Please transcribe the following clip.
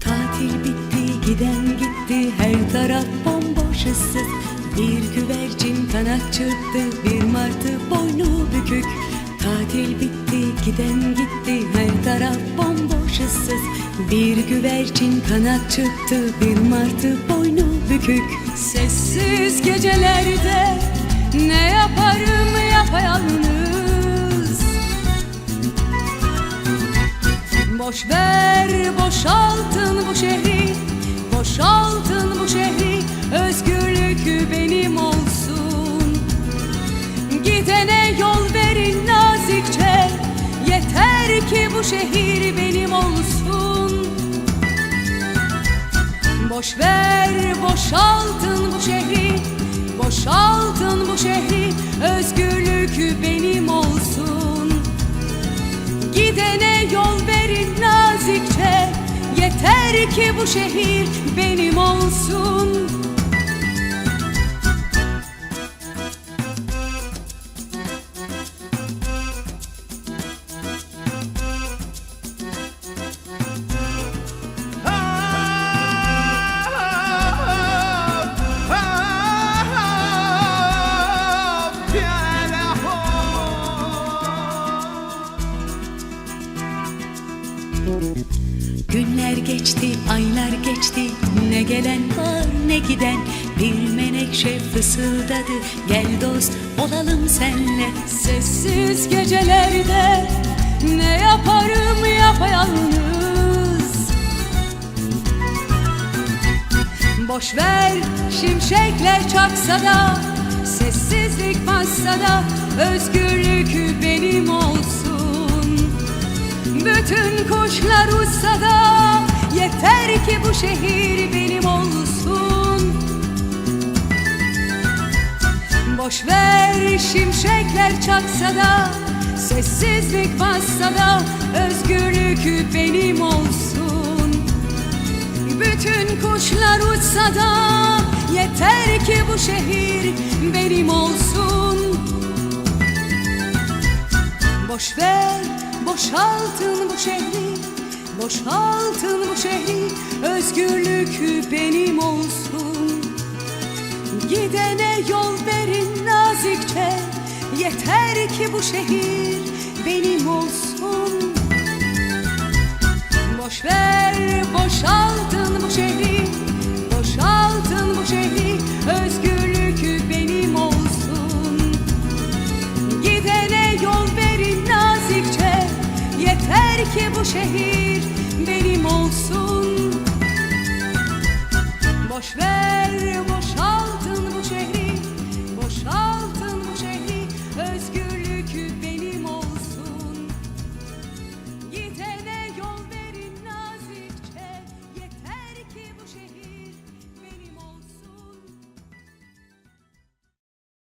Tatil bitti giden gitti her taraf bomboş ıssız Bir güvercin kanat çırptı bir martı boynu bükük. Tatil bitti giden gitti her taraf bomboş ıssız Bir güvercin kanat çırptı bir martı boynu bükük. Sessiz gecelerde ne yaparım yapayalnız? Boş ver boşaltın bu şehri. Boşaltın bu şehri. Özgürlük benim olsun. Gidene yol verin nazikçe. Yeter ki bu şehir benim olsun. Boş ver boşaltın bu şehri. Boşaltın bu şehri. Özgürlük benim Yeter ki bu şehir benim olsun geçti, aylar geçti. Ne gelen var ne giden. Bir menekşe fısıldadı. Gel dost olalım senle. Sessiz gecelerde Ne yaparım yapayalnız? Boş ver şimşekler çaksa da Sessizlik bassa da Özgürlük benim olsun. Bütün kuşlar uçsa da Yeter ki bu şehir benim olsun. Boş ver şimşekler çaksa da Sessizlik bassa da Özgürlük benim olsun. Bütün kuşlar uçsa da Yeter ki bu şehir benim olsun. Boş ver, boşaltın bu şehri Boşaltın bu şehri Özgürlük benim olsun. Gidene yol verin nazikçe Yeter ki bu şehir benim olsun. Boş ver, boşaltın bu şehri Boşaltın bu şehri Özgürlük benim olsun. Gidene yol verin nazikçe Yeter ki bu şehir olsun. Boş ver